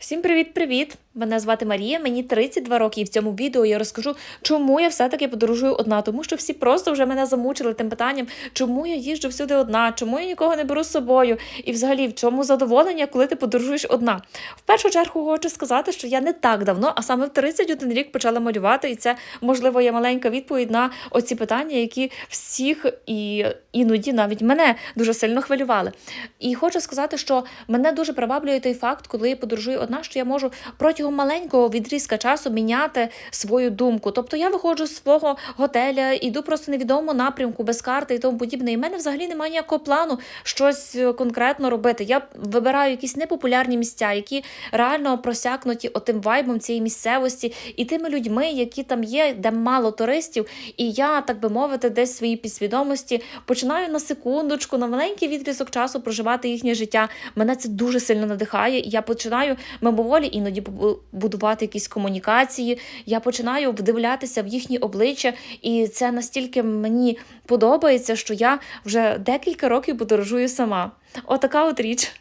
Всім привіт-привіт! Мене звати Марія, мені 32 роки, і в цьому відео я розкажу, чому я все-таки подорожую одна, тому що всі просто вже мене замучили тим питанням, чому я їжджу всюди одна, чому я нікого не беру з собою, і взагалі в чому задоволення, коли ти подорожуєш одна. В першу чергу хочу сказати, що я не так давно, а саме в 31 рік почала малювати, і це можливо є маленька відповідь на оці питання, які всіх і іноді навіть мене дуже сильно хвилювали. І хочу сказати, що мене дуже приваблює той факт, коли я подорожую одна, що я можу протягом маленького відрізка часу міняти свою думку. Тобто я виходжу з свого готеля, іду просто невідомому напрямку без карти і тому подібне. І в мене взагалі немає ніякого плану щось е, конкретно робити. Я вибираю якісь непопулярні місця, які реально просякнуті отим вайбом цієї місцевості і тими людьми, які там є, де мало туристів. І я, так би мовити, десь в своїй підсвідомості починаю на секундочку, на маленький відрізок часу проживати їхнє життя. Мене це дуже сильно надихає. І я починаю мимоволі іноді будувати якісь комунікації. Я починаю вдивлятися в їхні обличчя, і це настільки мені подобається, що я вже декілька років подорожую сама. Отака от річ.